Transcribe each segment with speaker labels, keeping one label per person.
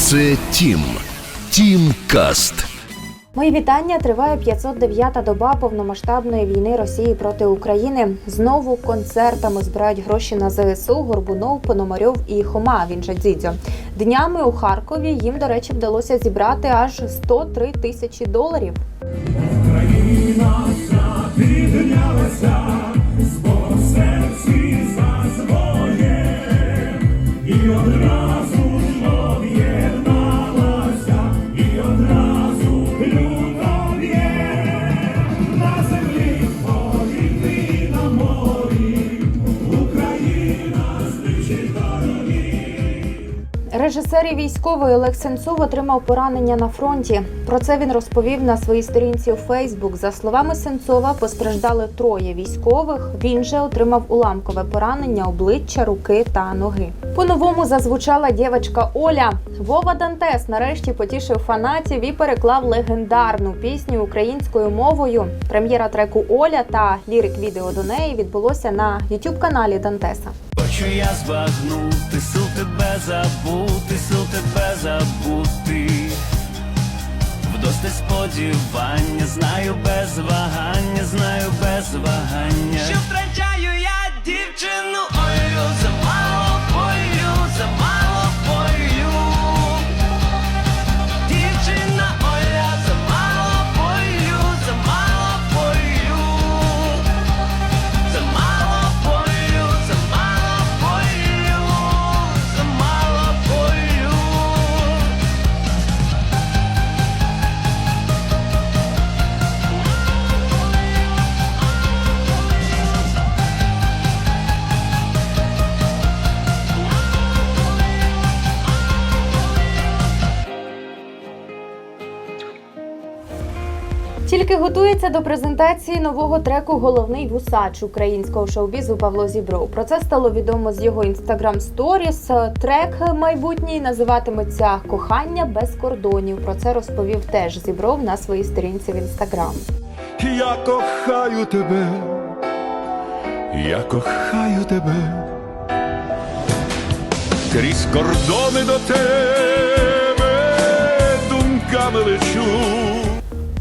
Speaker 1: Це Тім. Тім Каст.
Speaker 2: Мої вітання. Триває 509-та доба повномасштабної війни Росії проти України. Знову концертами збирають гроші на ЗСУ Горбунов, Пономарьов і Хома. Він же Дзідзьо. Днями у Харкові їм, до речі, вдалося зібрати аж 103 тисячі доларів. Режисер і військовий Олег Сенцов отримав поранення на фронті. Про це він розповів на своїй сторінці у Фейсбук. За словами Сенцова, постраждали троє військових. Він же отримав уламкове поранення обличчя, руки та ноги. По-новому зазвучала дівчинка Оля. Вова Дантес нарешті потішив фанатів і переклав легендарну пісню українською мовою. Прем'єра треку Оля та лірик відео до неї відбулося на youtube каналі Дантеса.
Speaker 3: Хочу я збагнути, сил тебе забути, сил тебе забути. Вдости сподівання, знаю без вагання, знаю без вагання.
Speaker 2: Тільки готується до презентації нового треку Головний вусач українського шоу-бізу Павло Зібров. Про це стало відомо з його інстаграм сторіс. Трек майбутній називатиметься Кохання без кордонів. Про це розповів теж Зібров на своїй сторінці в інстаграм.
Speaker 4: Я кохаю тебе, я кохаю тебе, крізь кордони до тебе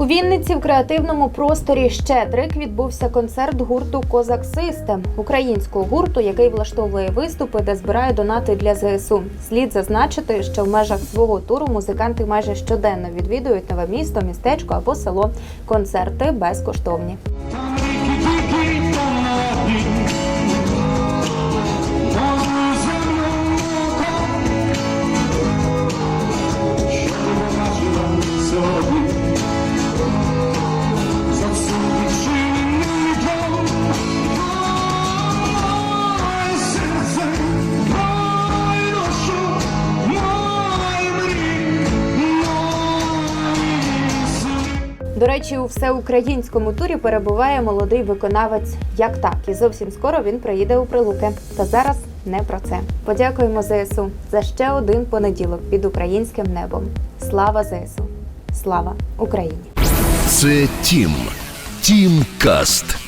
Speaker 2: Вінниці в креативному просторі Щедрик відбувся концерт гурту Козак Систем українського гурту, який влаштовує виступи, де збирає донати для ЗСУ. Слід зазначити, що в межах свого туру музиканти майже щоденно відвідують нове місто, містечко або село. Концерти безкоштовні. До речі, у всеукраїнському турі перебуває молодий виконавець як так, і зовсім скоро він приїде у Прилуки. Та зараз не про це. Подякуємо ЗСУ за ще один понеділок під українським небом. Слава ЗСУ! Слава Україні!
Speaker 1: Це Тім. Тім Каст.